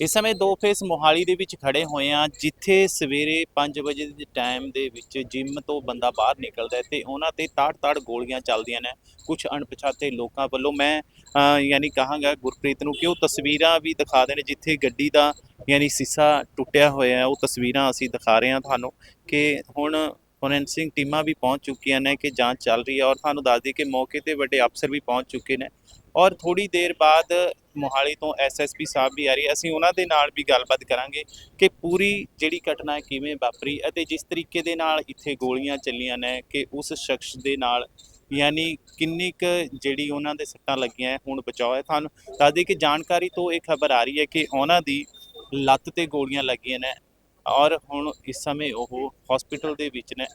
ਇਸ ਸਮੇਂ ਦੋ ਫੇਸ ਮੋਹਾਲੀ ਦੇ ਵਿੱਚ ਖੜੇ ਹੋਏ ਆ ਜਿੱਥੇ ਸਵੇਰੇ 5 ਵਜੇ ਦੇ ਟਾਈਮ ਦੇ ਵਿੱਚ ਜਿਮ ਤੋਂ ਬੰਦਾ ਬਾਹਰ ਨਿਕਲਦਾ ਹੈ ਤੇ ਉਹਨਾਂ ਤੇ ਤਾੜ-ਤਾੜ ਗੋਲੀਆਂ ਚੱਲਦੀਆਂ ਨੇ। ਕੁਝ ਅਣਪਛਾਤੇ ਲੋਕਾਂ ਵੱਲੋਂ ਮੈਂ ਯਾਨੀ ਕਹਾਂਗਾ ਗੁਰਪ੍ਰੀਤ ਨੂੰ ਕਿ ਉਹ ਤਸਵੀਰਾਂ ਵੀ ਦਿਖਾ ਦੇਣ, ਜਿੱਥੇ ਗੱਡੀ ਦਾ, ਯਾਨੀ ਸੀਸਾ ਟੁੱਟਿਆ ਹੋਇਆ ਉਹ ਤਸਵੀਰਾਂ ਅਸੀਂ ਦਿਖਾ ਰਹੇ ਹਾਂ ਤੁਹਾਨੂੰ ਕਿ ਹੁਣ ਫੋਰੈਂਸਿਕ ਟੀਮਾਂ ਵੀ ਪਹੁੰਚ ਚੁੱਕੀਆਂ ਨੇ ਕਿ ਜਾਂਚ ਚੱਲ ਰਹੀ ਹੈ ਔਰ ਤੁਹਾਨੂੰ ਦੱਸ ਦਈਏ ਕਿ ਮੌਕੇ ਤੇ ਵੱਡੇ ਅਫਸਰ ਵੀ ਪਹੁੰਚ ਚੁੱਕੇ ਨੇ। ਔਰ ਥੋੜੀ ਦੇਰ ਬਾਅਦ ਮੋਹਾਲੀ ਤੋਂ ਐਸਐਸਪੀ ਸਾਹਿਬ ਵੀ ਆ ਰਹੀ ਹੈ। ਅਸੀਂ ਉਹਨਾਂ ਦੇ ਨਾਲ ਵੀ ਗੱਲਬਾਤ ਕਰਾਂਗੇ ਕਿ ਪੂਰੀ ਜਿਹੜੀ ਘਟਨਾ ਕਿਵੇਂ ਵਾਪਰੀ ਅਤੇ ਜਿਸ ਤਰੀਕੇ ਦੇ ਨਾਲ ਇੱਥੇ ਗੋਲੀਆਂ ਚੱਲੀਆਂ ਨੇ ਕਿ ਉਸ ਸ਼ਖਸ ਦੇ ਨਾਲ ਯਾਨੀ ਕਿੰਨੀ ਕੁ ਜਿਹੜੀ ਉਹਨਾਂ ਦੇ ਸੱਟਾਂ ਲੱਗੀਆਂ ਹੁਣ ਬਚਾਓ ਹੈ। ਤੁਹਾਨੂੰ ਦੱਸ ਦਈਏ ਕਿ ਜਾਣਕਾਰੀ ਤੋਂ ਇਹ ਖਬਰ ਆ ਰਹੀ ਹੈ ਕਿ ਉਹਨਾਂ ਦੀ ਲੱਤ ਤੇ ਗੋਲੀਆਂ ਲੱਗੀਆਂ ਨੇ ਔਰ ਹੁਣ ਇਸ ਸਮੇਂ ਉਹ ਹਸਪੀਟਲ ਦੇ ਵਿੱਚ ਨੇ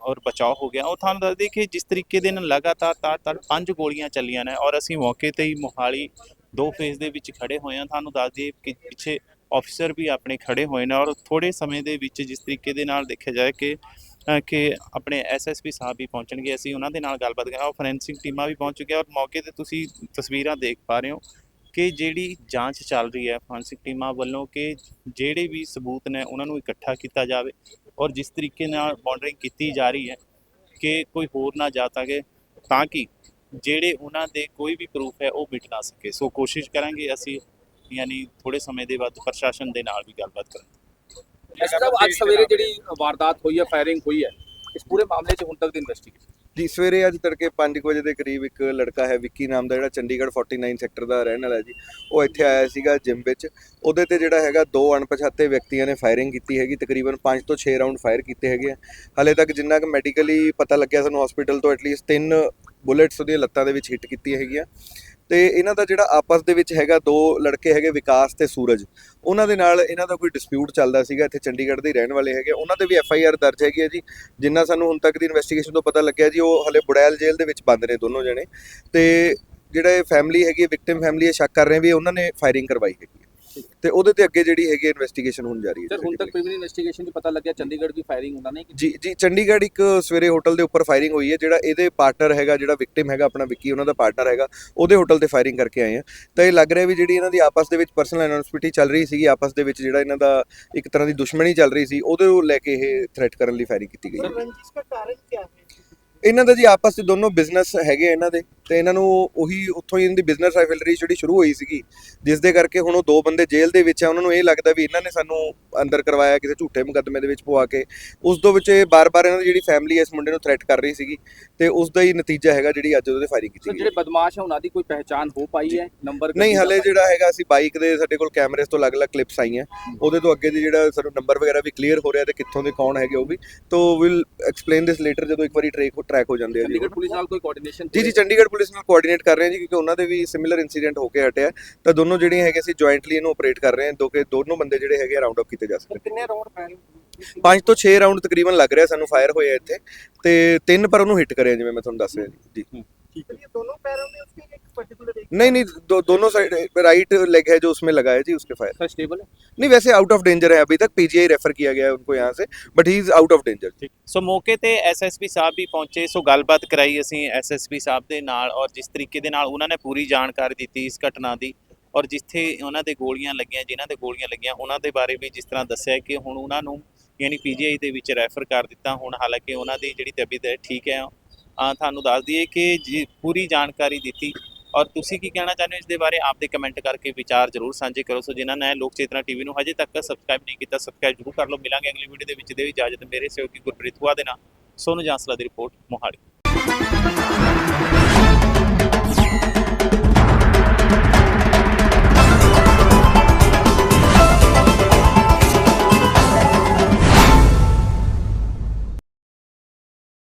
ਔਰ ਬਚਾਅ ਹੋ ਗਿਆ। ਉਹ ਤੁਹਾਨੂੰ ਦੱਸ ਦਈਏ ਕਿ ਜਿਸ ਤਰੀਕੇ ਦੇ ਨਾਲ ਲਗਾਤਾਰ ਤਾਰ ਤਾਰ ਪੰਜ ਗੋਲੀਆਂ ਚੱਲੀਆਂ ਨੇ ਔਰ ਅਸੀਂ ਮੌਕੇ ਤੇ ਹੀ ਮੋਹਾਲੀ ਦੋ ਫੇਜ਼ ਦੇ ਵਿੱਚ ਖੜੇ ਹੋਏ ਹਾਂ। ਤੁਹਾਨੂੰ ਦੱਸ ਦਈਏ ਕਿ ਪਿੱਛੇ ਆਫੀਸਰ ਵੀ ਆਪਣੇ ਖੜੇ ਹੋਏ ਨੇ ਔਰ ਥੋੜੇ ਸਮੇਂ ਦੇ ਵਿੱਚ ਜਿਸ ਤਰੀਕੇ ਦੇ ਨਾਲ ਦੇਖਿਆ ਜਾਏ ਕਿ ਅ, ਕਿ ਆਪਣੇ ਐਸਐਸਪੀ ਸਾਹਿਬ ਵੀ ਪਹੁੰਚਣਗੇ। ਅਸੀਂ ਉਹਨਾਂ ਦੇ ਨਾਲ ਗੱਲਬਾਤ ਕਰਾਂਗੇ। ਫੋਰੈਂਸਿਕ ਟੀਮਾਂ ਵੀ ਪਹੁੰਚ ਚੁੱਕੀਆਂ ਔਰ ਮੌਕੇ ਤੇ ਤੁਸੀਂ ਤਸਵੀਰਾਂ ਦੇਖ ਪਾ ਰਹੇ ਹੋ ਕਿ ਜਿਹੜੀ ਜਾਂਚ ਚੱਲ ਰਹੀ ਹੈ ਫੋਰੈਂਸਿਕ ਟੀਮਾਂ ਵੱਲੋਂ ਕਿ ਜਿਹੜੇ ਵੀ ਸਬੂਤ ਨੇ ਉਹਨਾਂ ਨੂੰ ਇਕੱਠਾ ਕੀਤਾ ਜਾਵੇ ਔਰ ਜਿਸ ਤਰੀਕੇ ਨਾਲ ਬਾਉਂਡਰਿੰਗ ਕੀਤੀ ਜਾ ਰਹੀ ਹੈ ਕਿ ਕੋਈ ਹੋਰ ਨਾ ਜਾ ਸਕੇ ਤਾਂ ਕਿ ਜਿਹੜੇ ਉਹਨਾਂ ਦੇ ਕੋਈ ਵੀ ਪ੍ਰੂਫ ਹੈ ਉਹ ਮਿਟ ਨਾ ਸਕੇ। ਸੋ ਕੋਸ਼ਿਸ਼ ਕਰਾਂਗੇ ਅਸੀਂ ਯਾਨੀ ਥੋੜੇ ਸਮੇਂ ਦੇ ਬਾਅਦ ਪ੍ਰਸ਼ਾਸਨ ਦੇ ਨਾਲ ਵੀ ਗੱਲਬਾਤ ਕਰਾਂਗੇ। ਤਰ੍ਹਾਂ ਅੱਜ ਸਵੇਰੇ ਜਿਹੜੀ ਵਾਰਦਾਤ ਹੋਈ ਹੈ ਫਾਇਰਿੰਗ ਹੋਈ ਹੈ ਇਸ ਪੂਰੇ ਮਾਮਲੇ 'ਚ ਹੁਣ ਤੱਕ ਦੀ ਇਨਵੈਸਟੀਗੇਸ਼ਨ ਜੀ ਸਵੇਰੇ ਅੱਜ ਤੜਕੇ 5 ਵਜੇ ਦੇ ਕਰੀਬ ਇੱਕ ਲੜਕਾ ਹੈ ਵਿੱਕੀ ਨਾਮ ਦਾ ਜਿਹੜਾ ਚੰਡੀਗੜ੍ਹ 49 ਸੈਕਟਰ ਦਾ ਰਹਿਣ ਵਾਲਾ ਹੈ ਜੀ। ਉਹ ਇੱਥੇ ਆਇਆ ਸੀਗਾ ਜਿਮ ਵਿੱਚ। ਉਹਦੇ ਤੇ ਜਿਹੜਾ ਹੈਗਾ ਦੋ ਅਣਪਛਾਤੇ ਵਿਅਕਤੀਆਂ ਨੇ ਫਾਇਰਿੰਗ ਕੀਤੀ ਹੈਗੀ। ਤਕਰੀਬਨ 5 ਤੋਂ 6 ਰਾਉਂਡ ਫਾਇਰ ਕੀਤੇ ਹੈਗੇ ਹਲੇ ਤੱਕ ਜਿੰਨਾ ਕਿ ਮੈਡੀਕਲੀ ਪਤਾ ਲੱਗਿਆ ਸਾਨੂੰ ਹਸਪੀਟਲ ਤੋਂ ਐਟਲੀਸਟ ਤਿੰਨ ਬੁਲੇਟਸ ਉਹਦੀਆਂ ਲੱਤਾਂ ਦੇ ਵਿੱਚ ਹਿੱਟ ਕੀਤੀ ਹੈਗੀਆਂ। ਤੇ ਇਹਨਾਂ ਦਾ ਜਿਹੜਾ ਆਪਸ ਦੇ ਵਿੱਚ ਹੈਗਾ, ਦੋ ਲੜਕੇ ਹੈਗੇ, ਵਿਕਾਸ ਤੇ ਸੂਰਜ। ਉਹਨਾਂ ਦੇ ਨਾਲ ਇਹਨਾਂ ਦਾ ਕੋਈ ਡਿਸਪਿਊਟ ਚੱਲਦਾ ਸੀਗਾ, ਇੱਥੇ ਚੰਡੀਗੜ੍ਹ ਦੇ ਰਹਿਣ ਵਾਲੇ ਹੈਗੇ। ਉਹਨਾਂ ਤੇ ਵੀ ਐਫ ਆਈ ਆਰ ਦਰਜ ਹੈਗੀ ਹੈ ਜੀ, ਜਿੰਨਾ ਸਾਨੂੰ ਹੁਣ ਤੱਕ ਦੀ ਇਨਵੈਸਟੀਗੇਸ਼ਨ ਤੋਂ ਪਤਾ ਲੱਗਿਆ ਜੀ, ਉਹ ਹਲੇ ਬੁੜੈਲ ਜੇਲ੍ਹ ਦੇ ਵਿੱਚ ਬੰਦ ਨੇ ਦੋਨੋਂ ਜਣੇ। ਤੇ ਜਿਹੜਾ ਫੈਮਿਲੀ ਹੈਗੀ ਵਿਕਟਿਮ ਫੈਮਿਲੀ ਇਹ ਸ਼ੱਕ ਕਰ ਰਹੇ ਵੀ ਉਹਨਾਂ ਨੇ ਫਾਇਰਿੰਗ ਕਰਵਾਈ ਹੈਗੀ ਹੈ। ਤੇ ਉਹਦੇ ਤੇ ਅੱਗੇ ਜਿਹੜੀ ਹੈਗੀ ਇਨਵੈਸਟੀਗੇਸ਼ਨ ਹੋਣ ਜਾ ਰਹੀ ਹੈ ਸਰ ਹੁਣ ਤੱਕ ਪ੍ਰੀਮੀਨਰੀ ਇਨਵੈਸਟੀਗੇਸ਼ਨ 'ਚ ਪਤਾ ਲੱਗਿਆ ਚੰਡੀਗੜ੍ਹ ਦੀ ਫਾਇਰਿੰਗ ਹੁੰਦਾ ਨਹੀਂ ਜੀ ਜੀ ਚੰਡੀਗੜ੍ਹ ਇੱਕ ਸਵੇਰੇ ਹੋਟਲ ਦੇ ਉੱਪਰ ਫਾਇਰਿੰਗ ਹੋਈ ਹੈ ਜਿਹੜਾ ਇਹਦੇ ਪਾਰਟਨਰ ਹੈਗਾ ਜਿਹੜਾ ਵਿਕਟਿਮ ਹੈਗਾ ਆਪਣਾ ਵਿੱਕੀ ਉਹਨਾਂ ਦਾ ਪਾਰਟਨਰ ਹੈਗਾ ਉਹਦੇ ਹੋਟਲ ਤੇ ਫਾਇਰਿੰਗ ਕਰਕੇ ਆਏ ਆ। ਤਾਂ ਇਹ ਲੱਗ ਰਿਹਾ ਵੀ ਜਿਹੜੀ ਇਹਨਾਂ ਦੀ ਆਪਸ ਦੇ ਵਿੱਚ ਪਰਸਨਲ ਐਨੋਨਿਮਿਟੀ ਚੱਲ ਰਹੀ ਸੀਗੀ ਆਪਸ ਦੇ ਵਿੱਚ ਜਿਹੜਾ ਇਹਨਾਂ ਦਾ ਇੱਕ ਤਰ੍ਹਾਂ ਦੀ ਦੁਸ਼ਮਣੀ ਚੱਲ ਰਹੀ ਸੀ ਉਹਦੇ ਨੂੰ ਲੈ ਕੇ ਇਹ ਥ੍ਰੈਟ ਕਰਨ ਲਈ ਫਾਇਰਿੰਗ ਕੀਤੀ ਗਈ। ਸਰ ਰੰਜਿਸ਼ ਦਾ ਕਾਰਨ ਕੀ ਹੈ? ਇਹਨਾਂ ਦਾ ਜੀ ਆਪਸ ਵਿੱਚ ਦੋਨੋਂ ਬਿਜ਼ਨਸ ਹੈਗੇ ਇਹਨਾਂ ਦੇ ਤੇ ਇਹਨਾਂ ਨੂੰ ਉਹੀ ਉੱਥੋਂ ਹੀ ਇਹਨਾਂ ਦੀ ਬਿਜ਼ਨਸ ਰਾਈਵਲਰੀ ਜਿਹੜੀ ਸ਼ੁਰੂ ਹੋਈ ਸੀਗੀ ਜਿਸ ਦੇ ਕਰਕੇ ਹੁਣ ਉਹ ਦੋ ਬੰਦੇ ਜੇਲ੍ਹ ਦੇ ਵਿੱਚ ਆ ਉਹਨਾਂ ਨੂੰ ਇਹ ਲੱਗਦਾ ਵੀ ਇਹਨਾਂ ਨੇ ਸਾਨੂੰ ਅੰਦਰ ਕਰਵਾਇਆ ਕਿਸੇ ਝੂਠੇ ਮੁਕੱਦਮੇ ਦੇ ਵਿੱਚ ਪਵਾ ਕੇ। ਉਸ ਤੋਂ ਵਿੱਚ ਇਹ ਬਾਰ-ਬਾਰ ਇਹਨਾਂ ਦੀ ਜਿਹੜੀ ਫੈਮਿਲੀ ਇਸ ਮੁੰਡੇ ਨੂੰ ਥ੍ਰੈਟ ਕਰ ਰਹੀ ਸੀਗੀ ਤੇ ਉਸ ਦਾ ਹੀ ਨਤੀਜਾ ਹੈਗਾ ਜਿਹੜੀ ਅੱਜ ਉਹਦੇ ਫਾਇਰਿੰਗ ਕੀਤੀ ਗਈ ਜਿਹੜੇ ਬਦਮਾਸ਼ ਹੈ ਉਹਨਾਂ ਦੀ ਕੋਈ ਪਹਿਚਾਣ ਹੋ ਪਾਈ ਹੈ? ਨੰਬਰ ਨਹੀਂ ਹਲੇ ਜਿਹੜਾ ਹੈਗਾ ਅਸੀਂ ਬਾਈਕ ਦੇ ਸਾਡੇ ਕੋਲ ਕੈਮਰੇਸ ਤੋਂ ਅਲੱਗ-ਅਲੱਗ ਕਲਿੱਪਸ ਆਈਆਂ। ਉਹਦੇ ਤੋਂ ਅੱਗੇ ਦੀ ਜਿਹੜਾ ਸਾਨੂੰ ਨੰਬਰ ਵਗੈਰਾ ਵੀ ਕਲੀਅਰ ਹੋ ਰਿਹਾ ਤੇ ਕਿੱਥੋਂ ਦੇ ਕੌਣ ਹੈਗੇ ਉਹ ਵੀ ਤੋਂ ਵਿਲ ਐਕਸਪਲੇਨ ਦਿਸ ਲੇਟਰ ਜਦੋਂ ਇੱਕ ਵਾਰੀ ਟਰੈਕ ਟਰੈਕ ਹੋ ਜਾਂਦੇ ਆ ਜੀ ਪੁਲਿਸ ਨਾਲ ਕੋਈ ਕੋਆਰਡੀਨੇਸ਼ਨ ਜੀ ਜੀ ਚੰਡੀਗੜ੍ਹ ਪੁਲਿਸ ਨਾਲ ਕੋਆਰਡੀਨੇਟ ਕਰ ਰਹੇ ਹਾਂ ਜੀ ਕਿਉਂਕਿ ਉਹਨਾਂ ਦੇ ਵੀ ਸਿਮਿਲਰ ਇਨਸੀਡੈਂਟ ਹੋ ਕੇ ਹਟਿਆ ਤਾਂ ਦੋਨੋਂ ਜਿਹੜੀਆਂ ਹੈਗੇ ਅਸੀਂ ਜੁਆਇੰਟਲੀ ਇਹਨੂੰ ਆਪਰੇਟ ਕਰ ਰਹੇ ਹਾਂ। ਦੋ ਕਿ ਦੋਨੋਂ ਬੰਦੇ ਜਿਹੜੇ ਹੈਗੇ ਰਾਉਂਡ ਅਪ ਕੀਤੇ ਜਾ ਸਕਦੇ ਕਿੰਨੇ ਰਾਉਂਡ ਫਾਇਰ ਪੰਜ ਤੋਂ 6 ਰਾਉਂਡ ਤਕਰੀਬਨ ਲੱਗ ਰਿਹਾ ਸਾਨੂੰ ਫਾਇਰ ਹੋਇਆ ਇੱਥੇ। ਤੇ ਤਿੰਨ ਪਰ ਉਹਨੂੰ ਹਿੱਟ ਕਰਿਆ ਜਿਵੇਂ ਮੈਂ ਤੁਹਾਨੂੰ ਦੱਸ ਰਿਹਾ ਜੀ। ਠੀਕ ਹੈ। ਦੋਨੋਂ ਪੈਰੋਂ ਮੇ ਉਸਕੇ पर्टिकुलर एक नहीं नहीं दो, दोनों साइड राइट लेग है जो उसमें लगा है जी उसके फायर ਸਰ ਸਟੇਬਲ ਹੈ नहीं वैसे आउट ऑफ डेंजर है अभी तक पीजीआई रेफर किया गया है उनको यहाँ से but he is out of danger so ਮੌਕੇ ਤੇ ਐਸਐਸਪੀ ਸਾਹਿਬ ਵੀ ਪਹੁੰਚੇ ਸੋ ਗੱਲਬਾਤ ਕਰਾਈ ਅਸੀਂ ਐਸਐਸਪੀ ਸਾਹਿਬ ਦੇ ਨਾਲ ਔਰ ਜਿਸ ਤਰੀਕੇ ਦੇ ਨਾਲ ਉਹਨਾਂ ਨੇ ਪੂਰੀ ਜਾਣਕਾਰੀ ਦਿੱਤੀ ਇਸ ਘਟਨਾ ਦੀ ਔਰ ਜਿੱਥੇ ਉਹਨਾਂ ਦੇ ਗੋਲੀਆਂ ਲੱਗੀਆਂ ਜਿਨ੍ਹਾਂ ਦੇ ਗੋਲੀਆਂ ਲੱਗੀਆਂ ਉਹਨਾਂ ਦੇ ਬਾਰੇ ਵੀ ਜਿਸ ਤਰ੍ਹਾਂ ਦੱਸਿਆ ਕਿ ਹੁਣ ਉਹਨਾਂ ਨੂੰ ਯਾਨੀ ਪੀਜੀਆਈ ਦੇ ਵਿੱਚ ਰੈਫਰ ਕਰ ਦਿੱਤਾ ਹੁਣ ਹਾਲਾਂਕਿ ਉਹਨਾਂ ਦੀ ਜਿਹੜੀ ਤਬੀਅਤ ਹੈ ਠੀਕ ਹੈ ਆ ਤੁਹਾਨੂੰ ਦੱਸ ਦਈਏ ਕਿ ਜੀ ਪੂਰੀ ਜਾਣਕਾਰੀ ਦਿੱਤੀ ਔਰ ਤੁਸੀਂ ਕੀ ਕਹਿਣਾ ਚਾਹੁੰਦੇ ਹੋ ਇਸ ਦੇ ਬਾਰੇ? ਆਪਦੇ ਕਮੈਂਟ ਕਰਕੇ ਵਿਚਾਰ ਜ਼ਰੂਰ ਸਾਂਝੇ ਕਰੋ। ਸੋ ਜਿਨ੍ਹਾਂ ਨੇ ਲੋਕ ਚੇਤਨਾ ਟੀਵੀ ਨੂੰ ਹਜੇ ਤੱਕ ਸਬਸਕ੍ਰਾਈਬ ਨਹੀਂ ਕੀਤਾ ਸਬਸਕ੍ਰਾਈਬ ਜ਼ਰੂਰ ਕਰ ਲਓ। ਮਿਲਾਂਗੇ ਅਗਲੀ ਵੀਡੀਓ ਦੇ ਵਿੱਚ ਦੇ ਇਜਾਜ਼ਤ ਮੇਰੇ ਸਹਿਯੋਗੀ ਗੁਰਪ੍ਰੀਤ ਹੁਆ ਦੇ ਨਾਲ। ਸੋਨੂ ਜਾਂਸਲਾ ਦੀ ਰਿਪੋਰਟ ਮੋਹਾਲੀ।